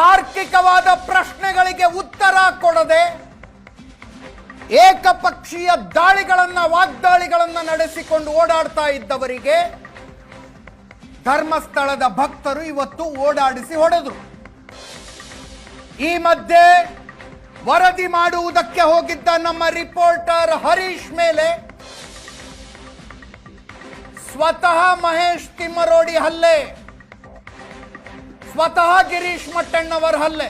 ತಾರ್ಕಿಕವಾದ ಪ್ರಶ್ನೆಗಳಿಗೆ ಉತ್ತರ ಕೊಡದೆ ಏಕಪಕ್ಷೀಯ ದಾಳಿಗಳನ್ನ, ವಾಗ್ದಾಳಿಗಳನ್ನ ನಡೆಸಿಕೊಂಡು ಓಡಾಡ್ತಾ ಇದ್ದವರಿಗೆ ಧರ್ಮಸ್ಥಳದ ಭಕ್ತರು ಇವತ್ತು ಓಡಾಡಿಸಿ ಹೊಡೆದ್ರು. ಈ ಮಧ್ಯೆ ವರದಿ ಮಾಡುವುದಕ್ಕೆ ಹೋಗಿದ್ದ ನಮ್ಮ ರಿಪೋರ್ಟರ್ ಹರೀಶ್ ಮೇಲೆ ಸ್ವತಃ ಮಹೇಶ್ ತಿಮ್ಮರೋಡಿ ಹಲ್ಲೆ. ಸ್ವತಃ ಗಿರೀಶ್ ಮಟ್ಟಣ್ಣವರ ಹಲ್ಲೆ.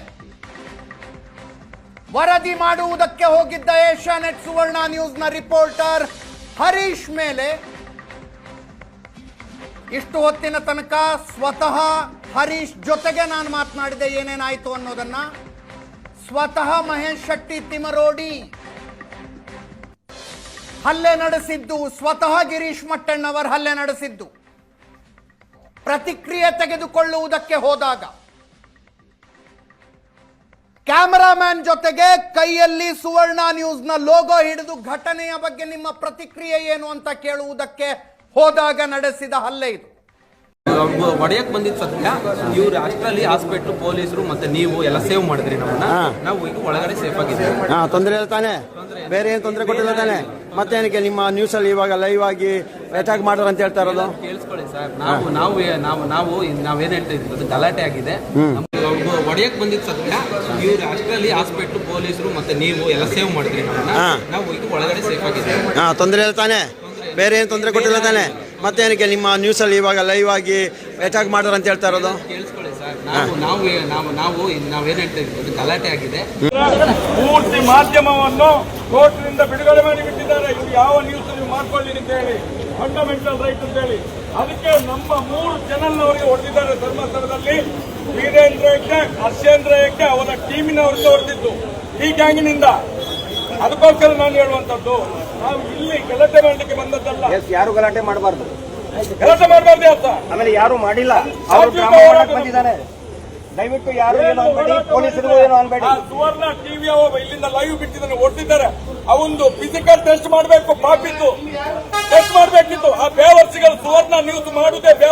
ವರದಿ ಮಾಡುವುದಕ್ಕೆ ಹೋಗಿದ್ದ ಏಷ್ಯಾನೆಟ್ ಸುವರ್ಣ ನ್ಯೂಸ್ನ ರಿಪೋರ್ಟರ್ ಹರೀಶ್ ಮೇಲೆ ಇಷ್ಟು ಹೊತ್ತಿನ ತನಕ ಸ್ವತಃ ಹರೀಶ್ ಜೊತೆಗೆ ನಾನು ಮಾತನಾಡಿದೆ, ಏನೇನಾಯಿತು ಅನ್ನೋದನ್ನ. ಸ್ವತಃ ಮಹೇಶ್ ಶೆಟ್ಟಿ ತಿಮರೋಡಿ. ಹಲ್ಲೆ ನಡೆಸಿದ್ದು, ಸ್ವತಃ ಗಿರೀಶ್ ಮಟ್ಟಣ್ಣವರ್ ಹಲ್ಲೆ ನಡೆಸಿದ್ದು. ಪ್ರತಿಕ್ರಿಯೆ ತೆಗೆದುಕೊಳ್ಳುವುದಕ್ಕೆ ಹೋದಾಗ ಕ್ಯಾಮರಾಮ್ಯಾನ್ ಜೊತೆಗೆ ಕೈಯಲ್ಲಿ ಸುವರ್ಣ ನ್ಯೂಸ್ನ ಲೋಗೋ ಹಿಡಿದು ಘಟನೆಯ ಬಗ್ಗೆ ನಿಮ್ಮ ಪ್ರತಿಕ್ರಿಯೆ ಏನು ಅಂತ ಕೇಳುವುದಕ್ಕೆ ಹೋದಾಗ ನಡೆಸಿದ ಹಲ್ಲೆ ಇದು. ಹೊಡೆಯಕ್ ಬಂದಿದ್ ಸತ್ಯ ಇವ್ರು ಅಷ್ಟರಲ್ಲಿ ಹಾಸ್ಪಿಟ್ಲ್ ಪೊಲೀಸರು ಮತ್ತೆ ನೀವು ಎಲ್ಲ ಸೇವ್ ಮಾಡಿದ್ರಿ ನಮ್ಮನ್ನ. ನಾವು ಈಗ ಒಳಗಡೆ ಸೇಫ್ ಆಗಿದ್ದೀವಿ. ತೊಂದರೆ ಇಲ್ಲ ತಾನೆ? ಬೇರೆ ಏನು ತೊಂದರೆ ಕೊಟ್ಟಿಲ್ಲ ತಾನೆ? ಮತ್ತೇನಕ್ಕೆ ನಿಮ್ಮ ನ್ಯೂಸ್ ಅಲ್ಲಿ ಇವಾಗ ಲೈವ್ ಆಗಿ ಅಟ್ಯಾಕ್ ಮಾಡೋರು ಅಂತ ಹೇಳ್ತಾ ಇರೋದು? ಕೇಳಿಸ್ಕೊಳ್ಳಿ ಸರ್. ನಾವು ನಾವು ನಾವು ನಾವು ನಾವೇನ್ ಹೇಳ್ತಾ ಇದ್ವಿ ಅದು ಗಲಾಟೆ ಆಗಿದೆ. ಒಡೆಯಕ್ ಬಂದಿದ್ ಸತ್ಯ ಇವ್ರು ಅಷ್ಟರಲ್ಲಿ ಹಾಸ್ಪಿಟ್ಲ್ ಪೊಲೀಸರು ಮತ್ತೆ ನೀವು ಎಲ್ಲ ಸೇವ್ ಮಾಡಿದ್ರಿ ನಮ್ಮನ್ನ. ಹಾ. ನಾವು ಈಗ ಒಳಗಡೆ ಸೇಫ್ ಆಗಿದ್ದೀವಿ. ಹಾ ತೊಂದರೆ ಇಲ್ಲ ತಾನೆ? ಬೇರೆ ಏನು ತೊಂದರೆ ಕೊಟ್ಟಿಲ್ಲ ತಾನೆ? ಮತ್ತೇನಕ್ಕೆ ನಿಮ್ಮ ನ್ಯೂಸ್ ಅಲ್ಲಿ ಇವಾಗ ಲೈವ್ ಆಗಿ ಅಟ್ಯಾಕ್ ಮಾಡೋರು ಅಂತ ಹೇಳ್ತಾ ಇರೋದು? ಕೇಳಿಸ್ಕೊಳ್ಳಿ. ನಾವು ನಾವು ನಾವು ನಾವು ನಾವೇನ್ ಹೇಳ್ತಾ ಗಲಾಟೆ ಆಗಿದೆ. ಪೂರ್ತಿ ಮಾಧ್ಯಮವನ್ನು ಕೋರ್ಟ್ನಿಂದ ಬಿಡುಗಡೆ ಮಾಡಿ ಬಿಟ್ಟಿದ್ದಾರೆ. ಇದು ಯಾವ ನ್ಯೂಸ್ ನೀವು ಮಾಡ್ಕೊಳ್ಳಿ ಅಂತ ಹೇಳಿ ಫಂಡಮೆಂಟಲ್ ರೈಟ್ ಅಂತ ಹೇಳಿ. ಅದಕ್ಕೆ ನಮ್ಮ ಮೂರು ಚಾನೆಲ್ ಅವರಿಗೆ ಹೊಡೆದಿದ್ದಾರೆ ಧರ್ಮಸ್ಥಳದಲ್ಲಿ. ವೀರೇಂದ್ರ ಹೆಗ್ಡೆ ಹರ್ಷೇಂದ್ರ ಹೆಗ್ಡೆ ಅವರ ಟೀಮಿನವರಿಗೆ ಹೊಡೆದಿದ್ದು ಈ ಗ್ಯಾಂಗಿನಿಂದ ಅದಕ್ಕೋಸ್ಕರ ನಾನು ಹೇಳುವಂತದ್ದು ನಾವು ಇಲ್ಲಿ ಗಲಾಟೆ ಮಾಡಲಿಕ್ಕೆ ಬಂದದ್ದಲ್ಲ. ಯಾರು ಗಲಾಟೆ ಮಾಡಬಾರ್ದು? ಗಲಾಟೆ ಮಾಡಬಾರ್ದು ಅಂತ ಆಮೇಲೆ ಯಾರು ಮಾಡಿಲ್ಲ? ಅವರು ಡ್ರಾಮಾ ಮಾಡಕ್ ಬಂದಿದ್ದಾರೆ. ದಯವಿಟ್ಟು ಯಾರು ಏನು ಅನ್ಬೇಡಿ ಪೊಲೀಸರು ಏನು ಅನ್ಬೇಡಿ. ಸುವರ್ಣ ಟಿವಿ ಇಲ್ಲಿಂದ ಲೈವ್ ಬಿಟ್ಟಿದ್ದಾನೆ ಓಡಿಸಿದ್ದಾರೆ. ಅವಂದು ಫಿಸಿಕಲ್ ಟೆಸ್ಟ್ ಮಾಡಬೇಕು ಪಾಪಿತ್ತು. ಟೆಸ್ಟ್ ಮಾಡಬೇಕಿತ್ತು. ಆ ಬೇವರ್ಸಿಗಳು ಸುವರ್ಣ ನ್ಯೂಸ್ ಮಾಡುದೇ